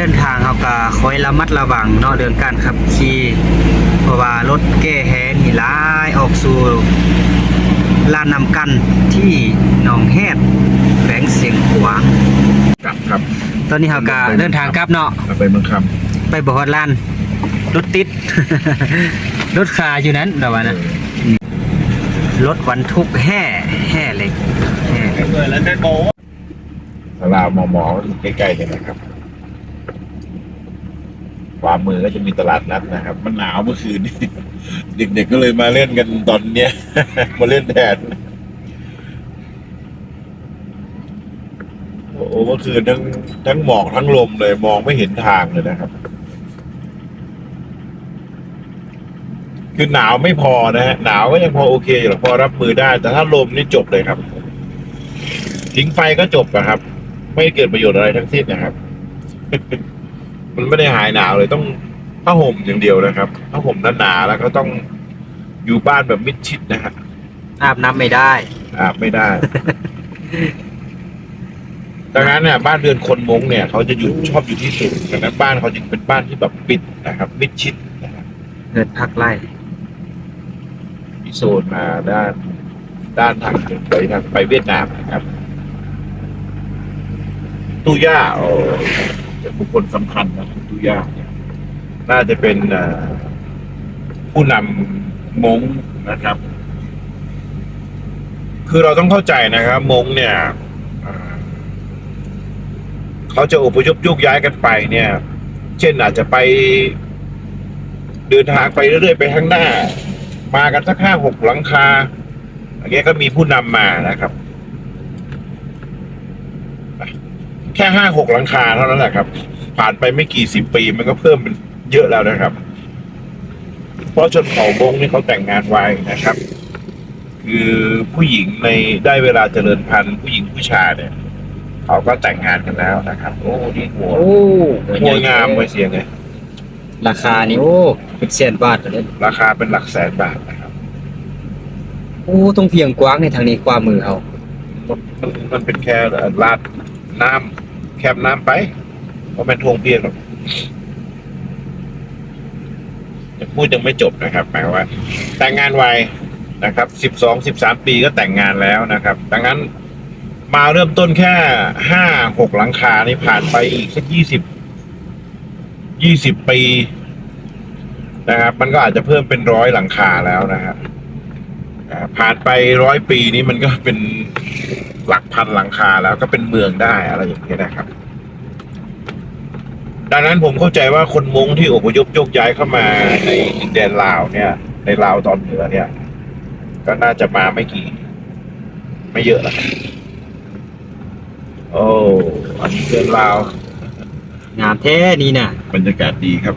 เดินทางเขาก็คอยระมัดระวังเนาะเรื่องการขับขี่เพราะว่ารถแก้แหนี่หลายออกสู่ลานนำกันที่หนองแฮดแขวงเสียงขวางกลับครับตอนนี้เขาก็เดินทางกลับเนาะเราไปเมืองคไปบ่ฮอดลานรถติด รถคาอยู่นั้นเดี๋ยวว่านะรถบรรทุกแห่แห่เหล็กแห่เหล็กำสลาวมอมออยู่ใกล้ๆเนี่ยนะครับ ขวามือก็จะมีตลาดนัดนะครับ มันหนาวเมื่อคืนนี้เด็กๆก็เลยมาเล่นกันตอนเนี้ย มาเล่นแทนโอ้โหเมื่อคืนทั้งทั้งหมอกทั้งลมเลยมองไม่เห็นทางเลยนะครับ คือหนาวไม่พอนะฮะหนาวก็ยังพอโอเคอยู่หรอกพอรับมือได้ แต่ถ้าลมนี่จบเลยครับ ทิ้งไฟก็จบนะครับ ไม่เกิดประโยชน์อะไรทั้งสิ้นนะครับ มันไม่ได้หายหนาวเลยต้องผ้าห่มอย่างเดียวนะครับผ้าห่มหนาๆแล้วก็ต้องอยู่บ้านแบบมิดชิดนะฮะอาบน้ำไม่ได้ อาบไม่ได้ ดังนั้นเนี่ยบ้านเรือนคนมงเนี่ยเขาจะอยู่ชอบอยู่ที่สูงดังนั้นบ้านเขาจึงเป็นบ้านที่แบบปิดนะครับ มิดชิดนะครับเกิดพักไล่มีโซนมาด้านด้านทางไปทางไปเวียดนามนะครับ ตู้ย่าโอ้เป็น บุคคลสำคัญนะตู้ย่าเนี่ยน่าจะเป็นผู้นำมงนะครับ คือเราต้องเข้าใจนะครับมงเนี่ยเขาจะอพยพโยกย้ายกันไปเนี่ย เช่นอาจจะไปเดินทางไปเรื่อยๆไปข้างหน้า มากันสักห้าหกหลังคาอย่างเงี้ยก็มีผู้นำมานะครับ แค่ห้าหกหลังคาเท่านั้นแหละครับ ผ่านไปไม่กี่สิบปีมันก็เพิ่มเป็นเยอะแล้วนะครับ เพราะชนเผ่ามงนี่เขาแต่งงานไว้นะครับ คือผู้หญิงในได้เวลาเจริญพันธุ์ผู้หญิงผู้ชายเนี่ยเขาก็แต่งงานกันแล้วนะครับ โอ้นี่หัวโอ้หัวงามไว้เสียงไงราคานี่โอ้เป็นแสนบาทเลยราคาเป็นหลักแสนบาทนะครับ โอ้ตรงเพียงกว้างในทางนี้ความมือเขามันมันเป็นแค่ลาดน้ำ แคบน้ำไปเพราะเป็นทวงเพียงหรอกยังพูดยังไม่จบนะครับหมายว่า แต่งงานไวนะครับสิบสองสิบสามปีก็แต่งงานแล้วนะครับ ดังนั้นมาเริ่มต้นแค่ห้าหกหลังคานี่ผ่านไปอีกสักยี่สิบยี่สิบปีนะครับ มันก็อาจจะเพิ่มเป็นร้อยหลังคาแล้วนะครับ ผ่านไปร้อยปีนี้มันก็เป็นหลักพันหลังคาแล้วก็เป็นเมืองได้อะไรอย่างเงี้ยนะครับ ดังนั้นผมเข้าใจว่าคนมงที่อพยพโยกย้ายเข้ามาในดินแดนลาวเนี่ย ในลาวตอนเหนือเนี่ย ก็น่าจะมาไม่กี่ ไม่เยอะนะโอ้อันนี้เดินลาว งามแท้นี่น่ะ บรรยากาศดีครับ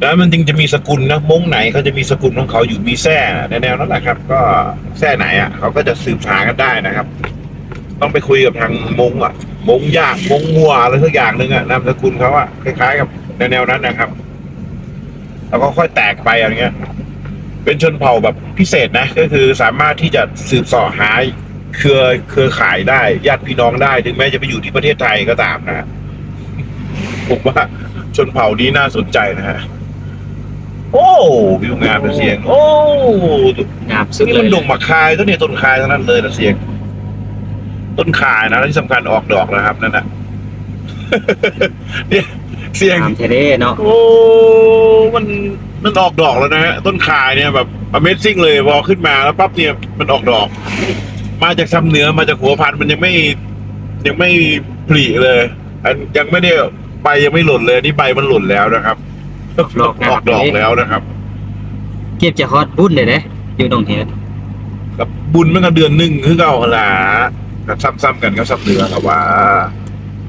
แล้วมันจึงจะมีสกุลนะมงไหนเขาจะมีสกุลของเขาอยู่มีแท่ในแนวนั้นแหละครับ ก็แท่ไหนอะเขาก็จะสืบหากันได้นะครับ ต้องไปคุยกับทางมงอะ มงยางมงงัวอะไรสักอย่างหนึ่งอะนามสกุลเขาอะคล้ายๆกับในแนวนั้นนะครับ แล้วก็ค่อยแตกไปอะไรเงี้ย เป็นชนเผ่าแบบพิเศษนะ ก็คือสามารถที่จะสืบสาะหาเครือเครือข่ายได้ญาติพี่น้องได้ถึงแม้จะไปอยู่ที่ประเทศไทยก็ตามนะฮะผมว่าชนเผ่านี้น่าสนใจนะฮะ โอ้วิวงามเป็นเสียง โอ้งามสุดนี่เลมันยดงมะคายต้นเนี่ยต้นคายทั้งนั้นเลยนะเสียง ต้นคายนะแล้วที่สำคัญออกดอกนะครับนั่นนะเนี่ยเสียงงามแท้เนาะโอ้มันมันออกดอกแล้วนะฮะต้นขายเนี่ยแบบ Amazing เลยพอขึ้นมาแล้วปั๊บเนี่ยมันออกดอก มาจากซ้ำเหนือมาจากหัวพันธุ์มันยังไม่ ยังไม่ผลิเลย อันยังไม่ได้ใบยังไม่หล่นเลยนี่ใบมันหล่นแล้วนะครับ ดอกงามออกดอกแล้วนะครับเก็บจะฮอดบุญเลยเด้อยู่หนองแฮดกับบุญมันก็เดือนหนึ่งคือเก่าหละกับซ้ำๆกันกับซ้ำเหนือครับว่า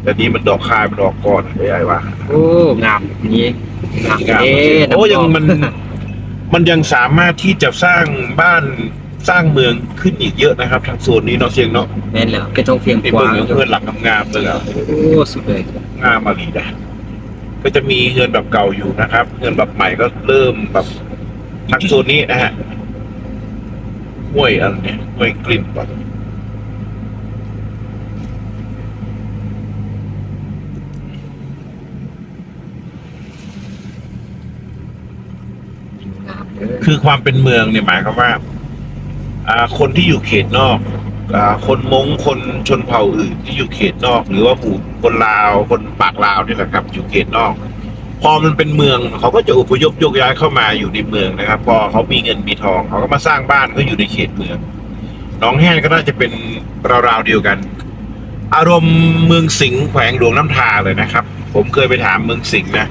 แต่นี้มันดอกคายมันดอกก่อนไม่ใช่ว่า โอ้งามนี่งามงามเด้โอ้ยังมันมันยังสามารถที่จะสร้างบ้านสร้างเมืองขึ้นอีกเยอะนะครับ ทางโซนนี้เนาะเสียงเนาะแม่นแล้วเป็นตรงเพียงในกเมืว้าองงเพื่อนหลังงามๆเลยอะโอ้สุดเลยงามมาลีนะ ก็จะมีเงินแบบเก่าอยู่นะครับ เงินแบบใหม่ก็เริ่มแบบทางโซนนี้นะฮะห้วยอะไรเนี่ยห้วยกลิ่นปะคือความเป็นเมืองเนี่ยหมายความว่า คนที่อยู่เขตนอก คนมงคนชนเผ่าอื่นที่อยู่เขตนอก หรือว่าผู้คนลาวคนปากลาวนี่แหละครับ อยู่เขตนอก พอมันเป็นเมืองเขาก็จะอพยพยกย้ายเข้ามาอยู่ในเมืองนะครับ พอเขามีเงินมีทองเขาก็มาสร้างบ้านก็อยู่ในเขตเมืองน้องแห้งก็น่าจะเป็นราวๆเดียวกัน อารมณ์เมืองสิงห์แขวงหลวงน้ำทาเลยนะครับ ผมเคยไปถามเมืองสิงห์นะ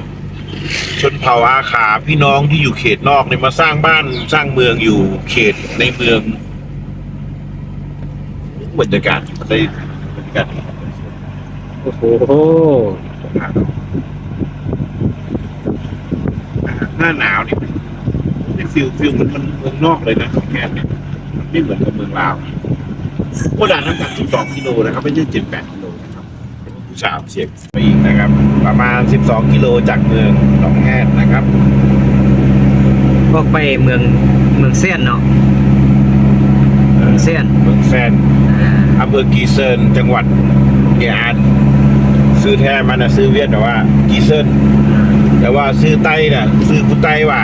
ชนเผ่าอาขาพี่น้องที่อยู่เขตนอกเนี่ยมาสร้างบ้านสร้างเมืองอยู่เขตในเมือง บรรยากาศมันได้บรรยากาศโอ้โหหน้าหนาวนี่นี่ฟิลฟิลมันมันเมืองนอกเลยนะของแกเนี่ยมันไม่เหมือนกับเมืองลาวโคดานน้ำหนัก12กิโลนะครับ ไม่ใช่78กิโลนะครับผู้สาวเสียงไปอีกนะครับ ประมาณ12กิโลจากเมืองหนองแฮดนะครับออกไปเมืองเมืองเซียนเนาะ เมืองเซียนเมืองแซนอ่าอำเภอกีเซินจังหวัดเกียอันซื้อแท้มันนะซื้อเวียดแต่ว่า กีเซินแต่ว่าซื้อไต้น่ะซื้อกุไต้ว่า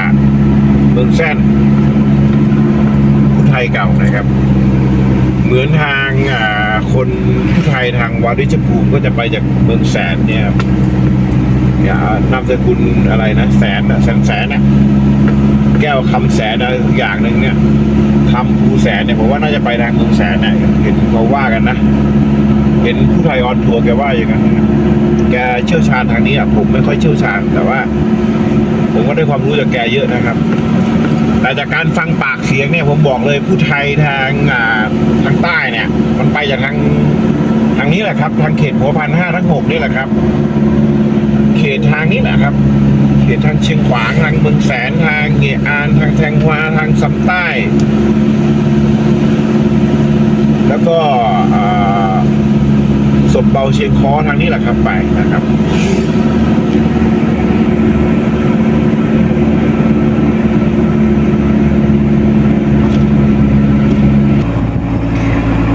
เมืองแซนผู้ไทยเก่านะครับ เหมือนทางอ่าคนผู้ไทยทางวาริชภูมิก็จะไปจากเมืองแสนเนี่ยอย่านามสกุลอะไรนะแสนนะแสนแสนนะแก้วคำแสนอะไรสักอย่างหนึ่งเนี่ย คำภูแสนเนี่ยผมว่าน่าจะไปทางเมืองแสนเนะเห็นเขาว่ากันนะ เห็นผู้ไทยออนทัวร์แกว่าอย่างนั้นนะแกเชี่ยวชาญทางนี้อะผมไม่ค่อยเชี่ยวชาญแต่ว่า ผมก็ได้ความรู้จากแกเยอะนะครับแต่จากการฟังปากเสียงเนี่ยผมบอกเลยผู้ไทยทางทางใต้เนี่ย มันไปจากทางทางนี้แหละครับ ทางเขตหัวพันห้าทั้งหกนี่แหละครับ เขตทางนี้แหละครับ เขตทางเชียงขวางทางเมืองแสนทางเงียอานทางแทงฮวาทางสัมใต้ แล้วก็ศพเบาเชียงคอทางนี้แหละครับไปนะครับ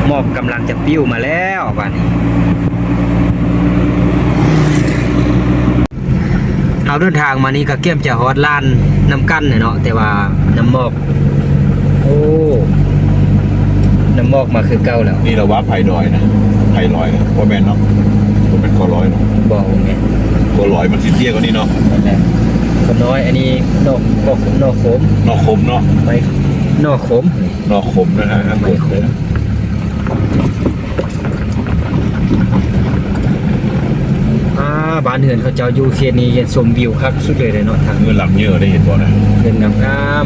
มอกกำลังจะปิ้วมาแล้วบ้านนี้ เอาเดินทางมานี่ก็เกี่ยมจะฮอดลานน้ำกั้นเนี่ยเนาะแต่ว่าน้ำหมอกโอ้น้ำหมอกมาคือเก่าแล้วนี่เราว่าไผ่ดอยนะไผ่ลอยนะว่าแมนเนาะว่าเป็นกอลอยเนาะบอกไงกอลอยมันสิเตี้ยกว่านี้เนาะนั่นแหละคนน้อยอันนี้นอกนอกนอกโขมนอกคมเนาะไปนอกโขมนอกคมนะฮะครับไม่คมอ่า บ้านเหือนเขาเจ้าอยู่เขตนี้ยังชมวิวครับสุดเลยเลยเนาะทางเงินหลังเยอะได้เห็นบ่นะเดินงามงาม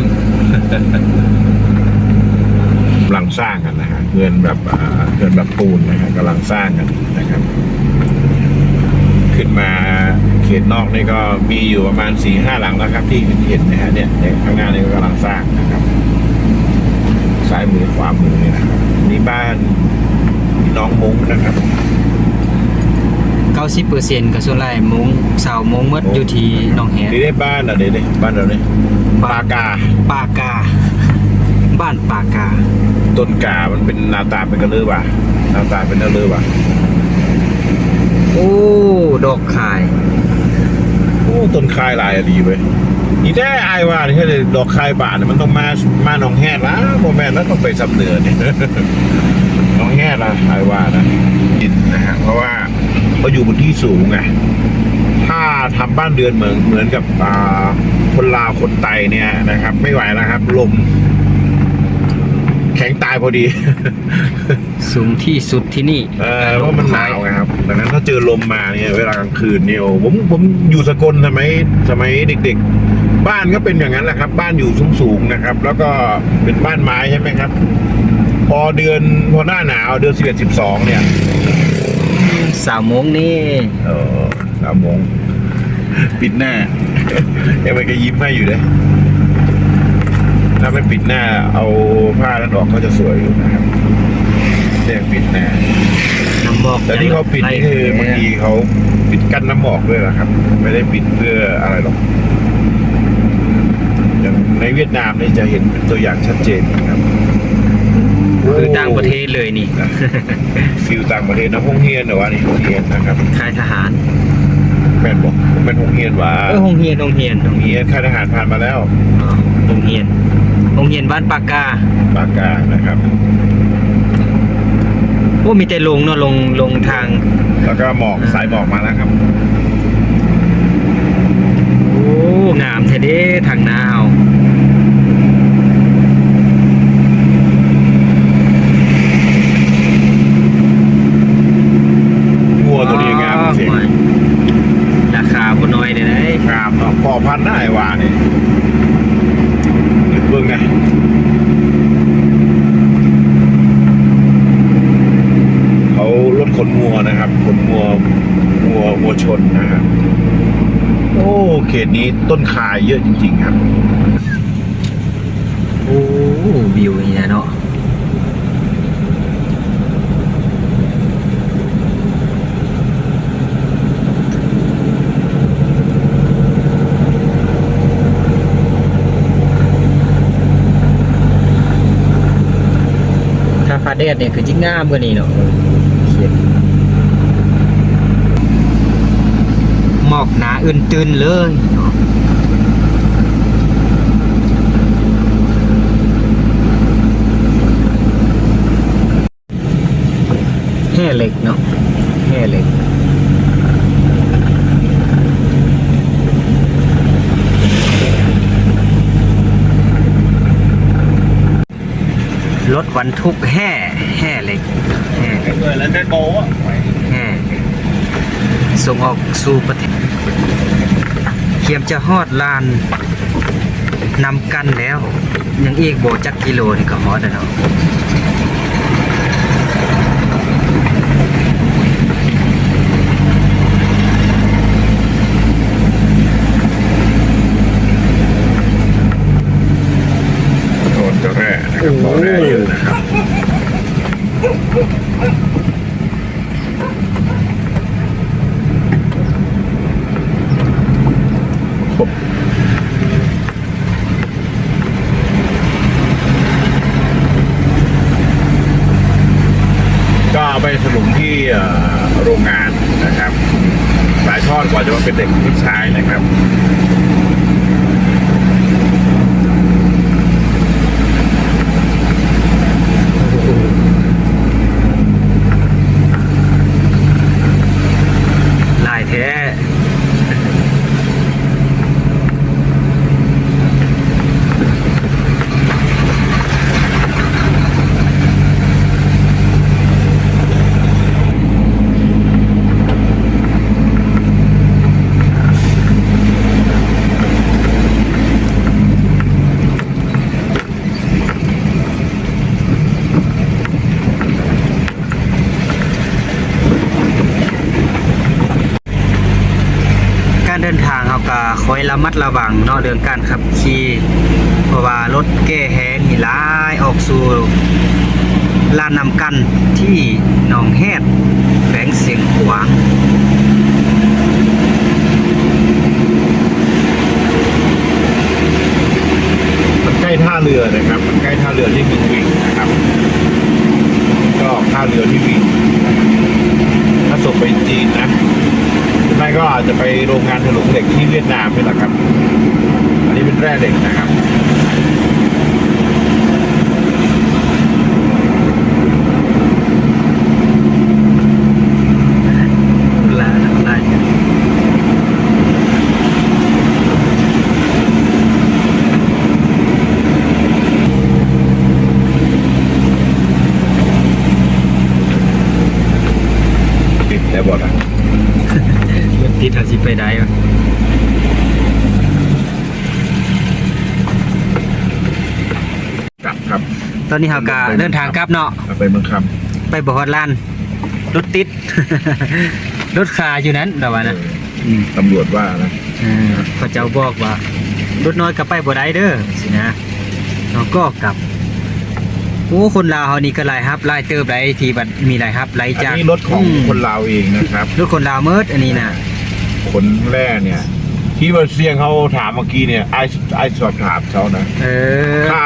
กำลังสร้างกันนะฮะเงินแบบอ่าเงินแบบปูนนะฮะกำลังสร้างกันนะครับ ขึ้นมาเขตนอกนี่ก็มีอยู่ประมาณสี่ห้าหลังแล้วครับ ที่เห็นนะฮะเนี่ยเนี่ยข้างหน้านี่ก็กำลังสร้างนะครับซ้ายมือขวามือเนี่ยนะครับนี่บ้านพี่น้องมงนะครับ เก้าสิบเปอร์เซ็นต์ก็ส่วนไรมงสาวมงหมดอยู่ที่หนองแหนี่ได้บ้านอะเดี๋ยวนี้บ้านเราเนี่ยปากาปากา บ้านปากา ต้นกา มันเป็นหนาตาเป็นกระลือว่ะหนาตาเป็นกระลือว่ะโอ้ดอกขายโอ้ต้นคายลายอะดีเว้ยนี่แท้อายว่านี่แค่ดอกคายป่าเนี่ยมันต้องมามาหนองแห่ละโมแม่นแล้วต้องไปสำเนือเนี่ยหนองแห่ละอายว่านะดินนะฮะเพราะว่า เขาอยู่บนที่สูงไงถ้าทำบ้านเรือนเหมือนเหมือนกับอ่าคนลาวคนไตเนี่ยนะครับ ไม่ไหวแล้วครับ ลม แข็งตายพอดี สูงที่สุดที่นี่เออเพราะมันหนาวไงครับดังนั้นถ้าเจอลมมาเนี่ย เวลากลางคืนเนี่ยโอ้ผมผมอยู่สกลสมัยสมัยเด็ก ๆ บ้านก็เป็นอย่างนั้นแหละครับ บ้านอยู่สูงๆนะครับ แล้วก็เป็นบ้านไม้ใช่ไหมครับ พอเดือนพอหน้าหนาวเดือนสิบเอ็ดสิบสองเนี่ย สาวมงนี่เออสามโมงปิดหน้ายังไงก็ยิ้มให้อยู่เลยถ้าไม่ปิดหน้า เอาผ้านั้นออกก็จะสวยอยู่นะครับเรียกปิดหน้าน้ำหมอกแต่ที่เขาปิดนี่คือบางทีเขาปิดกั้นน้ำหมอกด้วยนะครับ ไม่ได้ปิดเพื่ออะไรหรอกอย่างในเวียดนามนี่จะเห็นเป็นตัวอย่างชัดเจนนะครับ คือต่างประเทศเลยนี่นะฟิลต่างประเทศนะฮงเฮียนเหรอวะนี่ฮงเฮียนนะครับค่ายทหารแม่นบอกเป็นฮงเฮียนหวะเออโรงเรียนโรงเรียนฮงเฮียนค่ายทหารผ่านมาแล้วอ๋อโรงเรียนฮโรงเรียนบ้านปากกาปากกานะครับ โอ้มีแต่ลงเนาะลงลงทาง แล้วก็หมอกสายหมอกมาแล้วครับ โอ้งามแท้เด้ทางหนาวงัวตัวนี้งามจริง โอ้ยราคาบ่น้อยเด้ได้ งามเนาะพอพันได้ว่านี่เบิ่งไงเขารถขนงัวนะครับขนงัวงัวงัวชนนะครับโอ้เข ต้นคายเยอะจริง ๆ ครับ โอ้วิวนี่นะเนาะถ้าฟ้าแดดเนี่ยคือจิ้งงามกว่านี้เนาะเขียนหมอกหนาอื่นตื่นเลยเนาะ แห่เหล็กเนาะแห่เหล็กรถบรรทุกแห่แห่เหล็กแห่เหล็กเลยแล้วได้โบอะแห่ส่งออกสู่ประเทศเทียมจะฮอดลานนำกันแล้ว ยังอีกโบจักกิโลนี่ก็ฮอดแล้วเนาะ โดนจะแร่นะครับบ่อแร่เยอะนะครับก็เอาไปสรุปที่เอ่อโรงงานนะครับ หลายทอดกว่าจะมาเป็นเด็กผู้ชายนะครับ ลายแท้ การเดินทางเขาก็ คอยระมัดระวังเนาะเรื่องการขับขี่เพราะว่ารถแก้แหงนี่ลายออกสู่ลานนำกันที่หนองแฮดแขวงเสียงขวางมันใกล้ท่าเรือนะครับ มันใกล้ท่าเรือที่มืองวิ่งนะครับ ก็ท่าเรือที่วิ่งถ้าส่งไปจีนนะ ก็อาจจะไปโรงงานถลุงเหล็กที่เวียดนามนี่แหละครับ อันนี้เป็นแร่เหล็กนะครับ ลาลาย ติดแต่บอดอะ มันติดอาสิไปได้วะ กลับครับ ต อนนี้เขาก็เดินทางกลับเนาะไปเมืองคไปบฮอดลานรถติด รถคาอยู่นั้นแต่ว่านะำอืมตำรวจว่านะเออพระเจ้าบอกว่ารถน้อยกลับไปบ่ได้เด้อสินะเราก็กลับโอ้คนลาวเฮานี่ก็หลายครับหลายเติบหลายทีบัดมีหลายครับหลายอันจากนี้รถของมคนลาวเองนะครับรถคนลาวเมิดอันนี้นะคนแร่เนี่ย ที่ว่าเสียงเขาถามเมื่อกี้เนี่ยไอ้ไอ้สอบถามเขานะเออค่า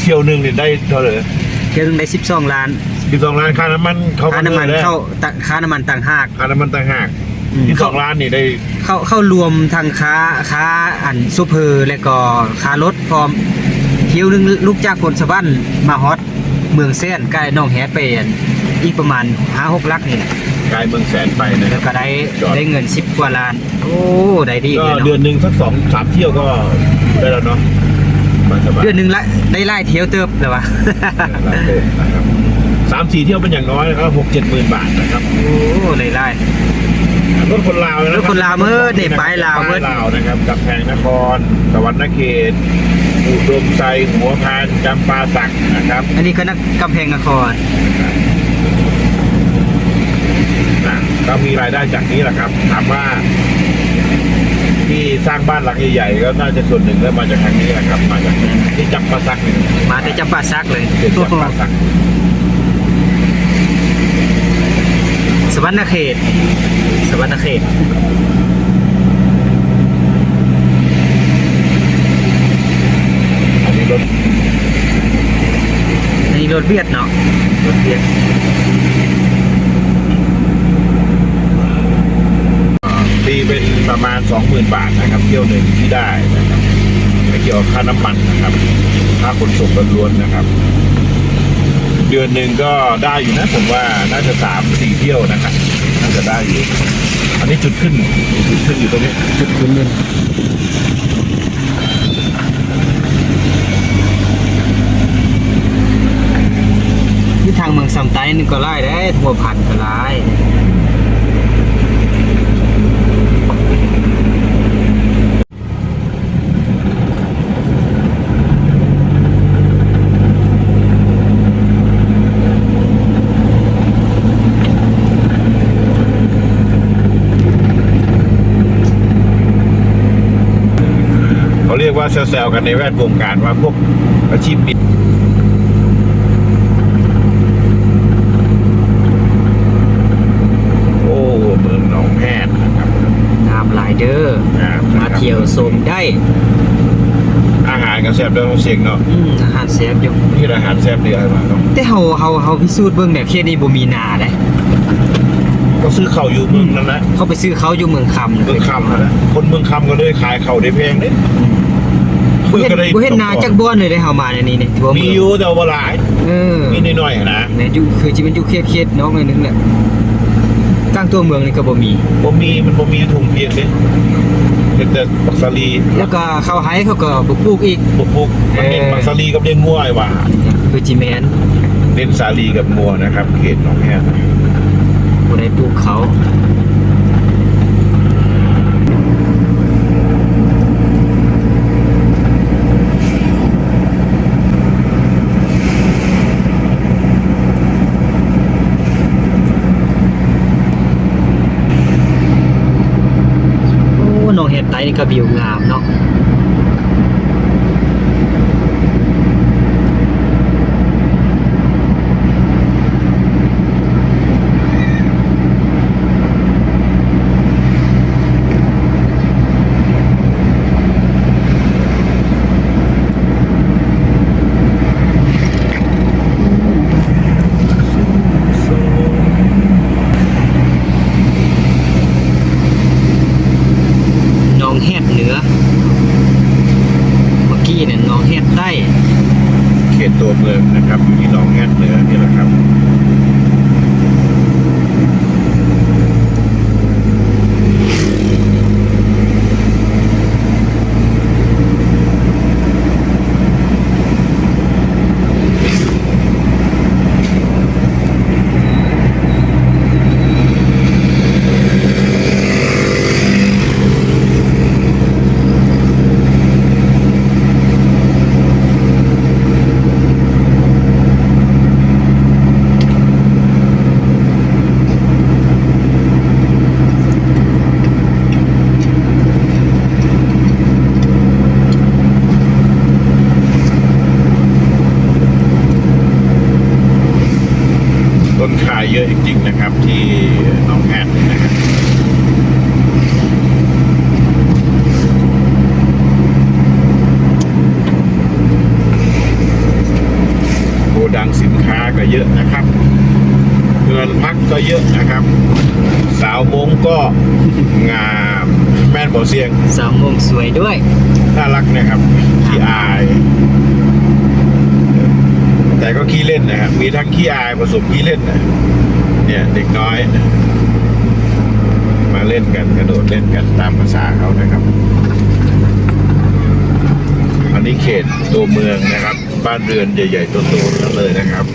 เที่ยวหนึ่งเนี่ยได้เท่าไหร่เที่ยวหนึงได้12ล้านสิบสองล้านค่าน้ำมันเขาค่าน้ำมันลยะเข้าตัค่าน้ำมันต่างหากค่าน้ำมันต่างหากอืมที่สเข้าองล้านนี่ได้เข้าเข้ารวมทางค้าค้าอันซูเปอร์และก็ค้ารถพร้อมที่ที่ยวหนึงลูกจากพลสะบั้นมาฮอตเมืองแซนใกล้หนองแฮดไปอันอีกประมาณ5-6ลักนี่แหละ กายเมืองแสนไปนะคแล้รับวก็ได้จอด ได้เงิน10กว่าล้าน โอ้ได้ดีก็เลยเดือเนาะนหนึ่งสักสองสามเที่ยวก็ได้แล้วเนาะมาสบายเดือนหนึงละได้ไล่เที่ยวเติบแล้ววะหลายเดือนนะครับสามสี่เที่ยวเป็นอย่างน้อยก็หกเจ็ดหมื่นบาทนะครับโอ้ได้ไล่ รถคนลาวนะรถคนลาวเมื่อเด็กไปลาวเมื่อ ไปลาวนะครับกับแพงนครสวรรณเขตอุดมใจหัวพานจำปาสักนะครับ อันนี้ก็นักกำแพงนคร นะ ก็มีรายได้จากนี้แหละครับ ถามว่า ที่สร้างบ้านหลังใหญ่ๆก็น่าจะส่วนหนึ่งก็มาจากทางนี้แหละครับ มาจากที่จำปาสักนี่มาแต่จำปาซักเลยเขตจำปาสักสวรรณเขต สวรรณเขต อันนี้รถอันนี้รถเวียดเนาะรถเวียด ตีเป็นประมาณสองหมื่นบาทนะครับเที่ยวหนึ่งที่ได้นะครับไม่เกี่ยวกับค่าน้ำมันนะครับ ค่าขนส่งล้วนๆนะครับ เดือนหนึ่งก็ได้อยู่นะผมว่าน่าจะสามสี่เที่ยวนะครับน่าจะได้อยู่ อันนี้จุดขึ้นจุดขึ้นอยู่ตรงนี้จุดขึ้นเลยที่ทางเมืองซัมไตนี่ก็ไล่ได้ทั่วพันก็ไล่ เขาเรียกว่า แซวๆกันในแวดวงการว่าพวกอาชีพนี้โอ้เมืองหนองแพทย์นะครับงามหลายเด้ออ่ามาเที่ยวชมได้อาหารก็แซ่บด้วยเสียงเนาะอืมอาหารแซ่บอยู่ที่อาหารแซ่บดีอะไรมาเนาะแต่เฮาเฮาเฮาพิสูจน์เบิ่งเนี่ยเขตนี้บ่มีนาเด้ก็ซื้อเข่าวอยู่เมืองนั่นแหละเขาไปซื้อเขาอยู่เมืองคำเมืองคำนั่นแหละคนเมืองคำก็เลยขายเข่าวได้แพงเนี่ย บ่เห็นบ่เห็นนาจักบ่อนเลยได้เฮามาในนี้นี่ถือว่ามีเมืองอยู่แต่ว่าหลายเออมีน้อยๆอะนะแม่นอยู่คือจิมันอยู่เขตๆน้องหน่อยนึงแหละกลางตัวเมืองนี่ก็บ่มี บ่มีมันบ่มีถุงเพียงเนี่ยเห็นแต่บักซาลีแล้วก็ข้าวไฮเขาก็บ่ปลูกอีกปุกปุกมันเน้นเออ บักซาลีกับเลี้ยงงัวไอ้หว่าคือจิแมนเน้นสาลีกับงัวนะครับ เขตหนองแฮบ่ได้ปลูกเขา โอ้ห นี่ก็วิวงามเนาะ หนองเห็ดเหนือ เมื่อกี้ เนี่ยหนองเห็ดใต้เขตตัวเมืองนะครับอยู่ที่หนองแง่เหนือนี่แหละครับ นขายเยอะจริง ๆ นะครับ ที่หนองแฮดนะครับโกดังสินค้าก็เยอะนะครับ เงินพักก็เยอะนะครับ สาวมงก็งามแม่นบ่เสียง สาวมงสวยด้วย น่ารักนะครับที่อาย แต่ก็ขี้เล่นนะครับ มีทั้งขี้อายผสมขี้เล่นนะเนี่ยเด็กน้อย มาเล่นกันกระโดดเล่นกันตามภาษาเขานะครับ อันนี้เขตตัวเมืองนะครับ บ้านเรือนใหญ่ๆโตๆทั้งเลยนะครับ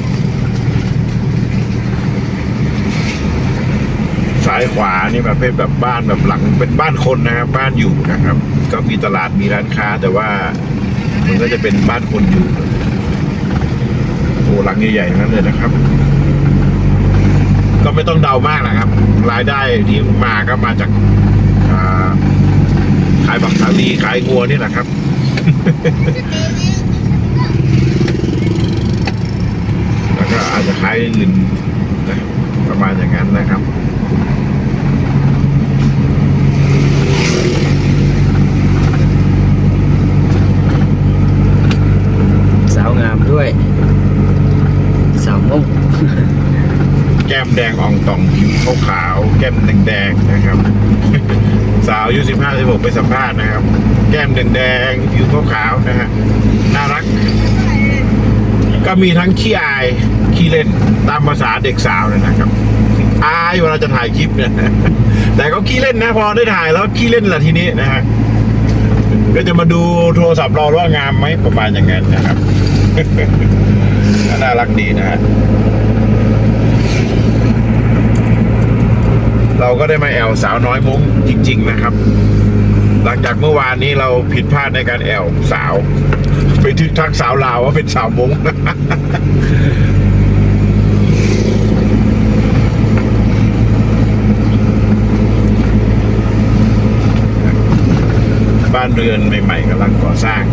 ซ้ายขวานี่ประเภทแบบบ้านแบบหลังเป็นบ้านคนนะครับ บ้านอยู่นะครับ ก็มีตลาดมีร้านค้าแต่ว่ามันก็จะเป็นบ้านคนอยู่ หลังใหญ่ๆนั้นเลยนะครับ ก็ไม่ต้องเดามากนะครับ รายได้ที่มาก็มาจากาขายบักสาลีขายงัวนี่แหละครับแล้วก็อาจจะขายอื่นนะประมาณอย่างนั้นนะครับสาวงามด้วย แก้มแดงอ่องต่องผิวขาวๆแก้มแดงๆนะครับ สาวอายุสิบห้าสิบหกไปสัมภาษณ์นะครับ แก้มแดงๆผิวขาวๆนะฮะน่ารัก ก็มีทั้งขี้อายขี้เล่นตามภาษาเด็กสาวนยนะครับอายเวลาจะถ่ายคลิปเนี่ยแต่ก็ขี้เล่นนะพอได้ถ่ายแล้วขี้เล่นละทีนี้นะฮะก็จะมาดูโทรศัพท์เราว่างามไหมประมาณอย่างนั้นนะครับ น่ารักดีนะฮะ เราก็ได้มาแอลสาวน้อยมุ้งจริง ๆ นะครับ หลังจากเมื่อวานนี้เราผิดพลาดในการแอลสาว ไปทึกทักสาวลาวว่าเป็นสาวมุ้งบ้านเรือนใหม่ๆกำลังก่อสร้าง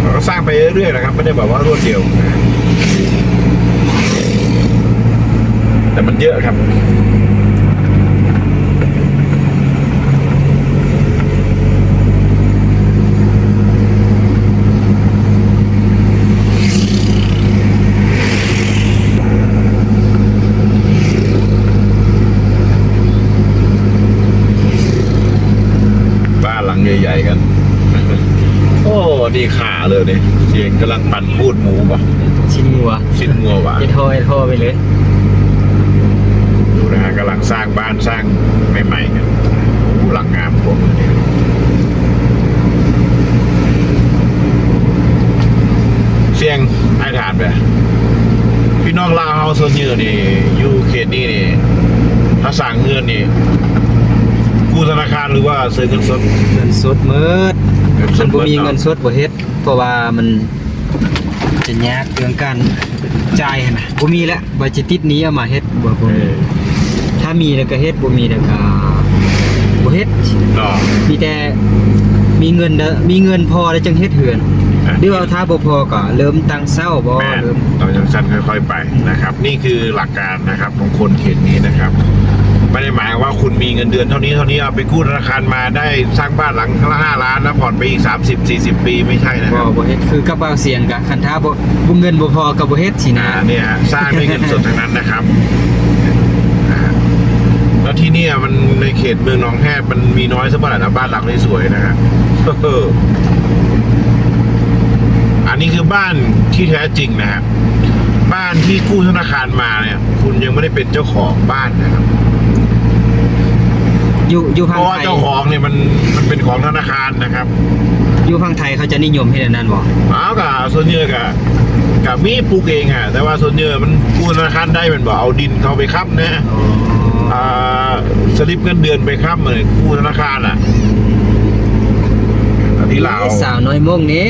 เราก็สร้างไปเรื่อยๆนะครับ ไม่ได้แบบว่ารวดเดียวนะ แต่มันเยอะครับบ้านหลังใหญ่ๆกัน โอ้ ดีขาเลยเนี่ยเสียงกำลังปั่นพูดหมูป่ะชิ้นงัวสิ้นงัวว่ะจะทอยทอไปเลย ดูนะฮะกำลัง สร้างบ้านสร้างใหม่ๆกันโอ้หลังงามพวกนี้เสียงไอ้ฐานไปพี่น้องลาวเฮาโซนเยอะนี่อยู่เขตนี้นี่ถ้าสั่งเงินนี่กู้ธนาคารหรือว่าซื้อเงินสดเงินสดเมิดเงินสมัดนบ่มีเนาะเงินสดบ่เฮ็ดเพราะว่ามันจะยากเรื่องการจ่ายหั่นน่ะบ่มีแล้วบ่จะติดหนี้เอามาเฮ็ดบ่บ่เอมีอ ถ้ามีแล้วก็เฮ็ดบ่มีแล้วก็บ่เฮ็ดเนาะมีแต่มีเงินเด้อมีเงินพอแล้วจึงเฮ็ดเหือนหรือว่าถ้าบ่พอก็เริ่มตั้งเช้าบ่แม่เริ่ม เรายังสั้นค่อย ๆไปนะครับ นี่คือหลักการนะครับของคนเขตนี้นะครับ ไม่ได้หมายว่าคุณมีเงินเดือนเท่านี้เท่านี้เอาไปกู้ธนาคารมาได้สร้างบ้านหลังละห้าล้านแล้วผ่อนไปอีกสามสิบสี่สิบปีไม่ใช่นะคบ่รับบ่เฮ็ดคือกับบ่าวเสียงกะคันถ้าบ่บ่เงินบ่พอก็บ่เฮ็ดสินะ อ่าเนี่ยสร้างด้วยเงินสดทั้งนั้นนะครับอ่าแล้วที่ เนี่ยมันในเขตเมืองหนองแฮดมันมีน้อยสักเมื่อไหร่นะบ้านหลังนี้สวยนะฮะอันนี้คือบ้านที่แท้จริงนะฮะบ้านที่กู้ธนาคารมาเนี่ย คุณยังไม่ได้เป็นเจ้าของบ้านนะครับอยู่อยู่เพพังราะว่าไทยเจ้าของเนี่ยมันมันเป็นของธนาคารนะครับอยู่พังไทยเขาจะนิยมเฮ็ดอันนั้นบ่อ้าวกับส่วนเยอะกับกับมีปลูกเองอะแต่ว่าส่วนเยอะมันกู้ธนาคารได้มันบอกเอาดินเขาไปค้ำนะอ่า สลิปเงินเดือนไปค้ำเลยกู้ธนาคารอะอันนี้ลาวสาวน้อยมงนี้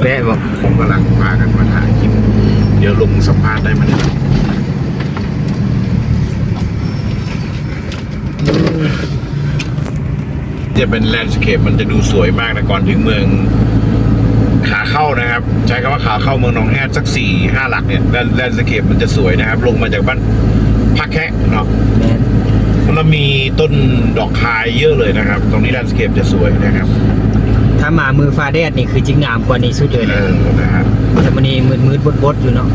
แวะบอกผมกำลังพากันมาถ่ายคลิปเดี๋ยวลงสัมภาษณ์ได้ไหมเนี่ยจะเป็นแลนด์สเคปมันจะดูสวยมากนะก่อนถึงเมือง ขาเข้านะครับ ใช้คำว่าขาเข้าเมืองหนองแฮดสักสี่ห้าหลักเนี่ยแลนแลนด์สเคปมันจะสวยนะครับ ลงมาจากบ้านพักแคะเนาะแม่นแล้วมีต้นดอกคายเยอะเลยนะครับ ตรงนี้แลนด์สเคปจะสวยนะครับ ถ้ามามือฟ้าแดดนี่คือจิงงามกว่านี้สุดเลยเอนะอนะฮะแต่มันนี่มืดมืดบดบดๆอยู่เนาะ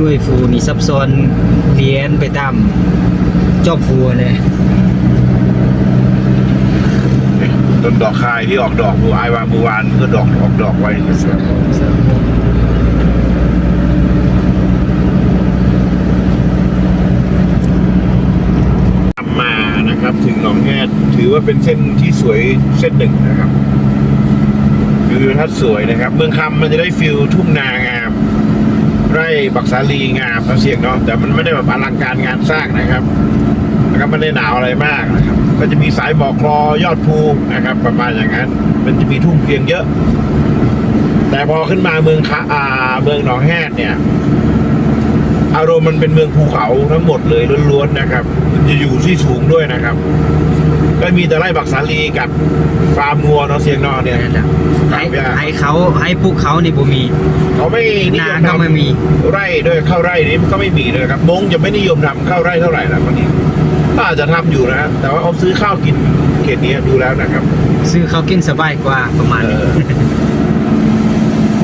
ด้วยฟูนี่ซับซ้อนเลียนไปตามจอบฟูเลย ต้นดอกคายที่ออกดอกบูอวาบูวานก็ดอกออกดอกไว้มงเสือโมงทำมานะครับ ถึงหนองแฮดถือว่าเป็นเส้นที่สวยเส้นหนึ่งนะครับคือทัศน์สวยนะครับ เมืองคำมันจะได้ฟิลทุ่งนางาม ไร่บักสาลีงามนะเสียงเนาะแต่มันไม่ได้แบบอลังการงานสร้างนะครับนะครับไม่ได้หนาวอะไรมากนะครับ ก็จะมีสายหมอกคลอยอดภูนะครับ ประมาณอย่างนั้น มันจะมีทุ่งเพียงเยอะ แต่พอขึ้นมาเมืองคะอ่าเมืองหนองแฮดเนี่ย อารมณ์มันเป็นเมืองภูเขาทั้งหมดเลยล้วนๆนะครับมันจะอยู่ที่สูงด้วยนะครับ ก็มีแต่ไร่บักสาลีกับฟาร์มงัวเนาะเสียงเนอเนี่ยนั่นแหละให้ครับให้เขาให้ภูเขานี่บ่มี เขาไม่นินายมก็ไม่มีทำไร่ด้วยเข้าไร่นี้มันก็ไม่มีเลยครับมงจะไม่นิยมทำเข้าไร่เท่าไหร่แล้ววันนี้ ก็อาจจะทำอยู่นะ แต่ว่าเขาซื้อข้าวกินเขตนี้ดูแล้วนะครับ ซื้อเขากินสบายกว่าประมาณเอนี้อ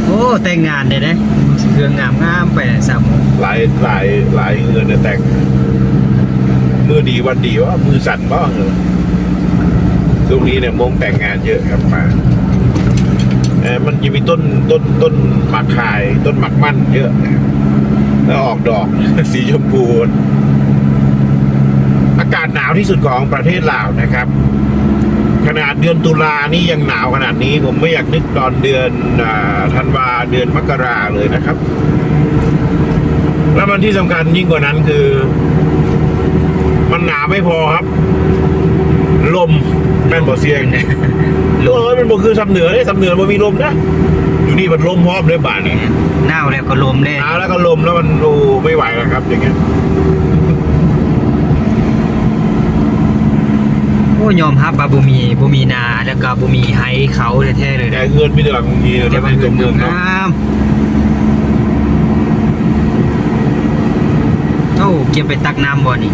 โอ้แต่งงานได้เด้เครื่องงามงามๆไปสามโมงหลายหลายหลายเงินเนี่ยแต่งมือดีวันดีว่ามือสั่นบ้างเลยช่วงนี้เนี่ยมงแต่งงานเยอะครับมาเออมันจะมีต้นต้นต้นหมากคาย ต้นหมากมั่นเยอะนะครับแล้วออกดอก สีชมพู อากาศหนาวที่สุดของประเทศลาวนะครับ ขนาดเดือนตุลานี่ยังหนาวขนาดนี้ ผมไม่อยากนึกตอนเดือนอาธันวาเดือนมกราเลยนะครับ แล้วมันที่สำคัญยิ่งกว่านั้นคือ มันหนาวไม่พอครับ ลมแม่นบ่เสียงลมมันบ่คือสำเหนือเลยสำเหนือมันมีลมนะอยู่นี่มันลมพร้อมเลยบ้านนี่หนาวแล้วก็ลมเด้หนาวแล้วก็ลมแล้วมันโอ้ไม่ไหวแล้วครับ อย่างเงี้ย โอ้ ยอมรับว่าบ่มีบ่มีนาแล้วก็บ่มีไห้เขาแท้ๆเลยแต่นะเงินมีแต่หลังมีแต่ในตัวเมืองเนาะงามเอ้าเก็บไปตักน้ำบ่นี่